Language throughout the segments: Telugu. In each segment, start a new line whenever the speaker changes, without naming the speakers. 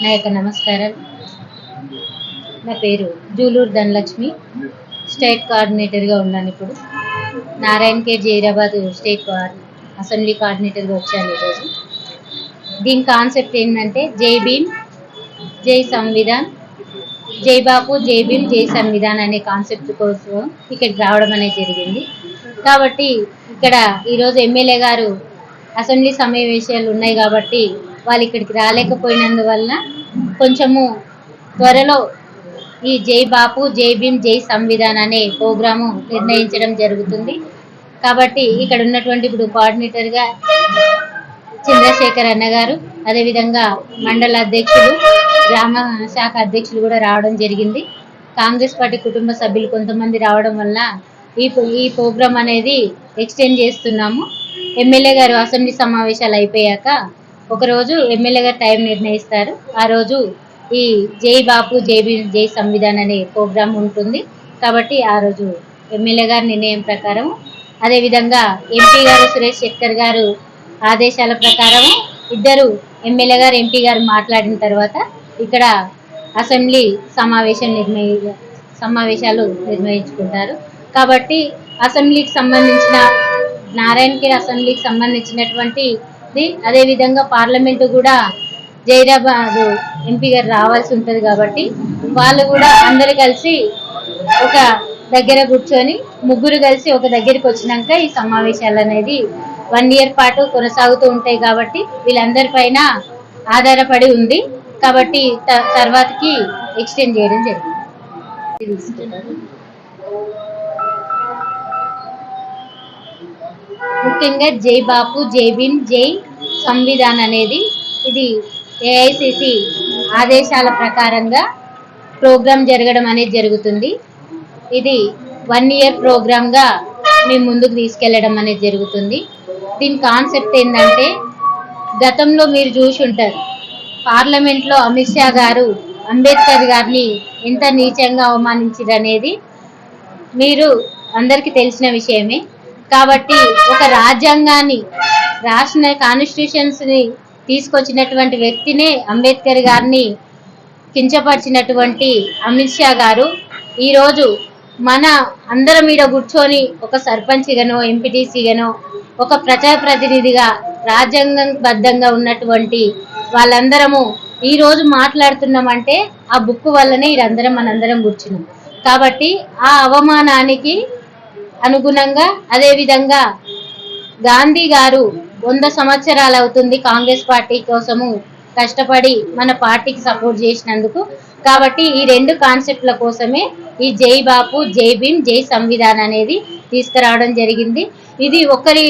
నా యొక్క నమస్కారం. నా పేరు జూలూరు ధనలక్ష్మి. స్టేట్ కోఆర్డినేటర్గా ఉన్నాను ఇప్పుడు. Narayana care Zaheerabad state assembly కోఆర్డినేటర్గా వచ్చాను ఈరోజు. దీని కాన్సెప్ట్ ఏంటంటే జై భీమ్ జై సంవిధాన్ జై బాపు జై భీమ్ జై సంవిధాన్ అనే కాన్సెప్ట్ కోసం ఇక్కడికి రావడం అనేది జరిగింది. కాబట్టి ఇక్కడ ఈరోజు ఎమ్మెల్యే గారు అసెంబ్లీ సమావేశాలు ఉన్నాయి కాబట్టి వాళ్ళు ఇక్కడికి రాలేకపోయినందువలన కొంచెము త్వరలో ఈ జై బాపు జై భీమ్ జై సంవిధాన్ అనే ప్రోగ్రాము నిర్ణయించడం జరుగుతుంది. కాబట్టి ఇక్కడ ఉన్నటువంటి ఇప్పుడు కోఆర్డినేటర్గా చంద్రశేఖర్ అన్న గారు అదేవిధంగా మండల అధ్యక్షులు గ్రామ శాఖ అధ్యక్షులు కూడా రావడం జరిగింది. కాంగ్రెస్ పార్టీ కుటుంబ సభ్యులు కొంతమంది రావడం వల్ల ఈ ఈ ప్రోగ్రాం అనేది ఎక్స్టెండ్ చేస్తున్నాము. ఎమ్మెల్యే గారు అసెంబ్లీ సమావేశాలు అయిపోయాక ఒకరోజు ఎమ్మెల్యే గారు టైం నిర్ణయిస్తారు. ఆ రోజు ఈ జై బాపు జై జై సంవిధాన్ అనే ప్రోగ్రాం ఉంటుంది. కాబట్టి ఆ రోజు ఎమ్మెల్యే గారి నిర్ణయం ప్రకారం అదేవిధంగా ఎంపీ గారు సురేష్ శెట్కర్ గారు ఆదేశాల ప్రకారం ఇద్దరు ఎమ్మెల్యే గారు ఎంపీ గారు మాట్లాడిన తర్వాత ఇక్కడ అసెంబ్లీ సమావేశం నిర్ణయి సమావేశాలు నిర్వహించుకుంటారు కాబట్టి అసెంబ్లీకి సంబంధించిన నారాయణఖేడ్ అసెంబ్లీకి సంబంధించినటువంటి ఇది అదేవిధంగా పార్లమెంటు కూడా జైరాబాద్ ఎంపీ గారు రావాల్సి ఉంటుంది కాబట్టి వాళ్ళు కూడా అందరు కలిసి ఒక దగ్గర కూర్చొని ముగ్గురు కలిసి ఒక దగ్గరికి వచ్చినాక ఈ సమావేశాలు అనేది వన్ ఇయర్ పాటు కొనసాగుతూ ఉంటాయి కాబట్టి వీళ్ళందరి పైన ఆధారపడి ఉంది. కాబట్టి త- తర్వాతకి ఎక్స్టెండ్ చేయడం జరిగింది. ముఖ్యంగా జై బాపు జై భీమ్ జై సంవిధాన్ అనేది ఇది ఏఐసిసి ఆదేశాల ప్రకారంగా ప్రోగ్రాం జరగడం అనేది జరుగుతుంది. ఇది వన్ ఇయర్ ప్రోగ్రామ్గా మేము ముందుకు తీసుకెళ్ళడం అనేది జరుగుతుంది. దీని కాన్సెప్ట్ ఏంటంటే గతంలో మీరు చూసి ఉంటారు పార్లమెంట్లో అమిత్ షా గారు అంబేద్కర్ గారిని ఎంత నీచంగా అవమానించారు అనేది మీరు అందరికీ తెలిసిన విషయమే. కాబట్టి ఒక రాజ్యాంగాన్ని రాసిన కాన్స్టిట్యూషన్స్ని తీసుకొచ్చినటువంటి వ్యక్తినే అంబేద్కర్ గారిని కించపరిచినటువంటి అమిత్ షా గారు. ఈరోజు మన అందరం మీద కూర్చొని ఒక సర్పంచ్గానో ఎంపీటీసీగానో ఒక ప్రజాప్రతినిధిగా రాజ్యాంగబద్ధంగా ఉన్నటువంటి వాళ్ళందరము ఈరోజు మాట్లాడుతున్నామంటే ఆ బుక్ వల్లనే ఇదందరం మనందరం కూర్చున్నాం. కాబట్టి ఆ అవమానానికి అనుగుణంగా అదేవిధంగా గాంధీ గారు వంద సంవత్సరాలు అవుతుంది కాంగ్రెస్ పార్టీ కోసము కష్టపడి మన పార్టీకి సపోర్ట్ చేసినందుకు. కాబట్టి ఈ రెండు కాన్సెప్ట్ల కోసమే ఈ జై బాపు జై భీమ్ జై సంవిధాన్ అనేది తీసుకురావడం జరిగింది. ఇది ఒకరి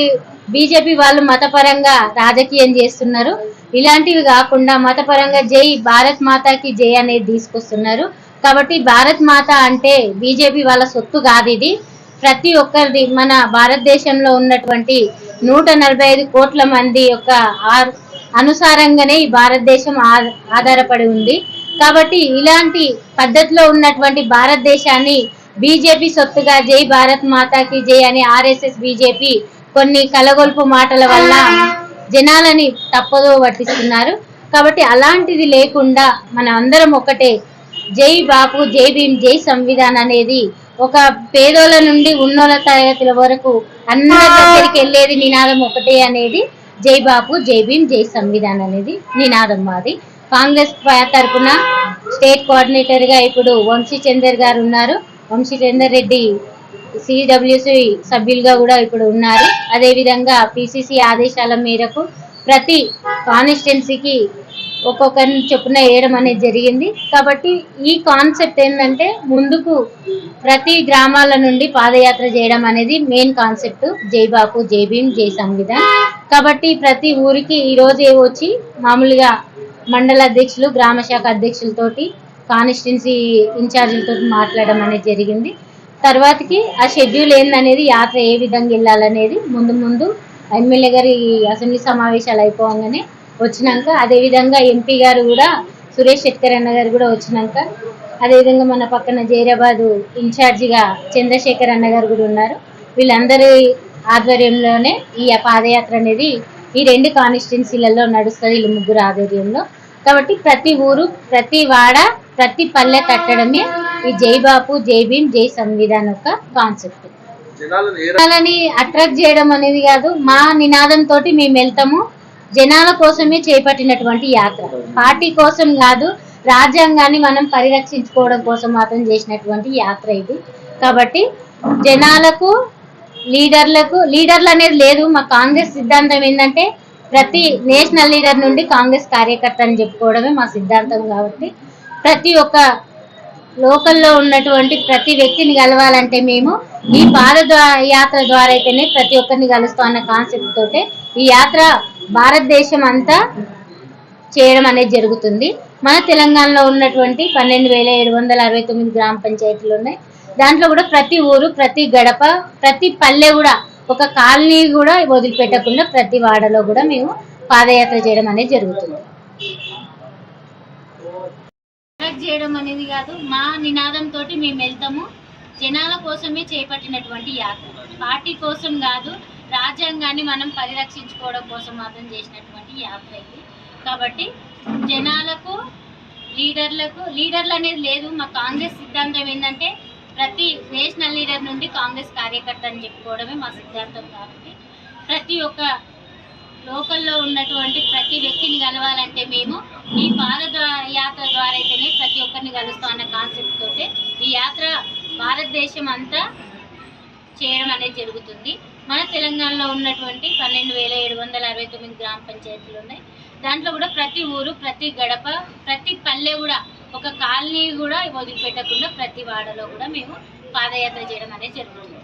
బీజేపీ వాళ్ళు మతపరంగా రాజకీయం చేస్తున్నారు. ఇలాంటివి కాకుండా మతపరంగా జై భారత్ మాతాకి జై అనేది తీసుకొస్తున్నారు. కాబట్టి భారత్ మాత అంటే బీజేపీ వాళ్ళ సొత్తు కాదు ఇది. ప్రతి ఒక్కరిది మన భారతదేశంలో ఉన్నటువంటి నూట నలభై ఐదు కోట్ల మంది యొక్క అనుసారంగానే ఈ భారతదేశం ఆధారపడి ఉంది. కాబట్టి ఇలాంటి పద్ధతిలో ఉన్నటువంటి భారతదేశాన్ని బీజేపీ సొత్తుగా జై భారత్ మాతాకి జై అని ఆర్ఎస్ఎస్ బీజేపీ కొన్ని కలగొల్పు మాటల వల్ల జనాలని తప్పదో పట్టిస్తున్నారు. కాబట్టి అలాంటిది లేకుండా మన అందరం ఒకటే జై బాపు జై భీమ్ జై సంవిధాన్ అనేది ఒక పేదోళ్ళ నుండి ఉన్నోళ్ళ తరగతుల వరకు అందరి దగ్గరికి వెళ్ళేది నినాదం ఒకటే అనేది. జై బాపు జై భీమ్ జై సంవిధాన్ అనేది నినాదం మాది కాంగ్రెస్ తరఫున తరపున స్టేట్ కోఆర్డినేటర్గా ఇప్పుడు వంశీ చందర్ గారు ఉన్నారు. వంశీ చందర్ రెడ్డి సిడబ్ల్యూసి సభ్యులుగా కూడా ఇప్పుడు ఉన్నారు. అదేవిధంగా పిసిసి ఆదేశాల మేరకు ప్రతి కాన్స్టిట్యున్సీకి ఒక్కొక్కరిని చొప్పున వేయడం అనేది జరిగింది. కాబట్టి ఈ కాన్సెప్ట్ ఏంటంటే ముందుకు ప్రతి గ్రామాల నుండి పాదయాత్ర చేయడం అనేది మెయిన్ కాన్సెప్ట్. జై బాపు జై భీమ్ జై సంవిధాన్. కాబట్టి ప్రతి ఊరికి ఈరోజు వచ్చి మామూలుగా మండల అధ్యక్షులు గ్రామ శాఖ అధ్యక్షులతోటి కాన్స్టిట్యున్సీ ఇన్ఛార్జీలతో మాట్లాడడం అనేది జరిగింది. తర్వాతకి ఆ షెడ్యూల్ ఏందనేది యాత్ర ఏ విధంగా వెళ్ళాలనేది ముందు ముందు ఎమ్మెల్యే గారి అసెంబ్లీ సమావేశాలు అయిపోగానే వచ్చినాక అదేవిధంగా ఎంపీ గారు కూడా సురేష్ శెట్కర్ అన్న గారు కూడా వచ్చినాక అదేవిధంగా మన పక్కన జైరాబాద్ ఇన్ఛార్జిగా చంద్రశేఖర్ అన్న గారు కూడా ఉన్నారు. వీళ్ళందరి ఆధ్వర్యంలోనే ఈ పాదయాత్ర అనేది ఈ రెండు కాన్స్టిట్యున్సీలలో నడుస్తుంది వీళ్ళు ముగ్గురు ఆధ్వర్యంలో. కాబట్టి ప్రతి ఊరు ప్రతి వాడ ప్రతి పల్లె తట్టడమే ఈ జై బాపు జై భీమ్ జై సంవిధాన్ యొక్క కాన్సెప్ట్.
జనాలను
అట్రాక్ట్ చేయడం అనేది కాదు మా నినాదం తోటి మేము వెళ్తాము. జనాల కోసమే చేపట్టినటువంటి యాత్ర. పార్టీ కోసం కాదు రాజ్యాంగాన్ని మనం పరిరక్షించుకోవడం కోసం మాత్రం చేసినటువంటి యాత్ర ఇది. కాబట్టి జనాలకు లీడర్లకు లీడర్లు అనేది లేదు. మా కాంగ్రెస్ సిద్ధాంతం ఏంటంటే ప్రతి నేషనల్ లీడర్ నుండి కాంగ్రెస్ కార్యకర్త అని చెప్పుకోవడమే మా సిద్ధాంతం కాబట్టి. ప్రతి ఒక్క లోకల్లో ఉన్నటువంటి ప్రతి వ్యక్తిని కలవాలంటే మేము ఈ పాద యాత్ర ద్వారా అయితేనే ప్రతి ఒక్కరిని కలుస్తాం అన్న కాన్సెప్ట్ తోటే ఈ యాత్ర భారతదేశం అంతా చేయడం అనేది జరుగుతుంది. మన తెలంగాణలో ఉన్నటువంటి పన్నెండు వేల ఏడు వందల అరవై తొమ్మిది గ్రామ పంచాయతీలు ఉన్నాయి. దాంట్లో కూడా ప్రతి ఊరు ప్రతి గడప ప్రతి పల్లె కూడా ఒక కాలనీ కూడా వదిలిపెట్టకుండా ప్రతి వాడలో కూడా మేము పాదయాత్ర చేయడం అనేది జరుగుతుంది. చేయడం అనేది కాదు మా నినాదం తోటి మేము వెళ్తాము. జనాల కోసమే చేపట్టినటువంటి యాత్ర. పార్టీ కోసం కాదు రాజ్యాంగాన్ని మనం పరిరక్షించుకోవడం కోసం మాత్రం చేసినటువంటి యాత్ర ఇది. కాబట్టి జనాలకు లీడర్లకు లీడర్లు అనేది లేదు. మా కాంగ్రెస్ సిద్ధాంతం ఏంటంటే ప్రతి నేషనల్ లీడర్ నుండి కాంగ్రెస్ కార్యకర్త అని చెప్పుకోవడమే మా సిద్ధాంతం కాబట్టి ప్రతి ఒక్క లోకల్లో ఉన్నటువంటి ప్రతి వ్యక్తిని కలవాలంటే మేము ఈ పాద యాత్ర ద్వారా అయితేనే ప్రతి ఒక్కరిని కలుస్తాం అన్న కాన్సెప్ట్ తోటి ఈ యాత్ర భారతదేశం అంతా చేయడం అనేది జరుగుతుంది. మన తెలంగాణలో ఉన్నటువంటి పన్నెండు వేల ఏడు వందల అరవై తొమ్మిది గ్రామ పంచాయతీలు ఉన్నాయి. దాంట్లో కూడా ప్రతి ఊరు ప్రతి గడప ప్రతి పల్లె కూడా ఒక కాలనీ కూడా వదిలిపెట్టకుండా ప్రతి వాడలో కూడా మేము పాదయాత్ర చేయడం అనేది జరుగుతుంది.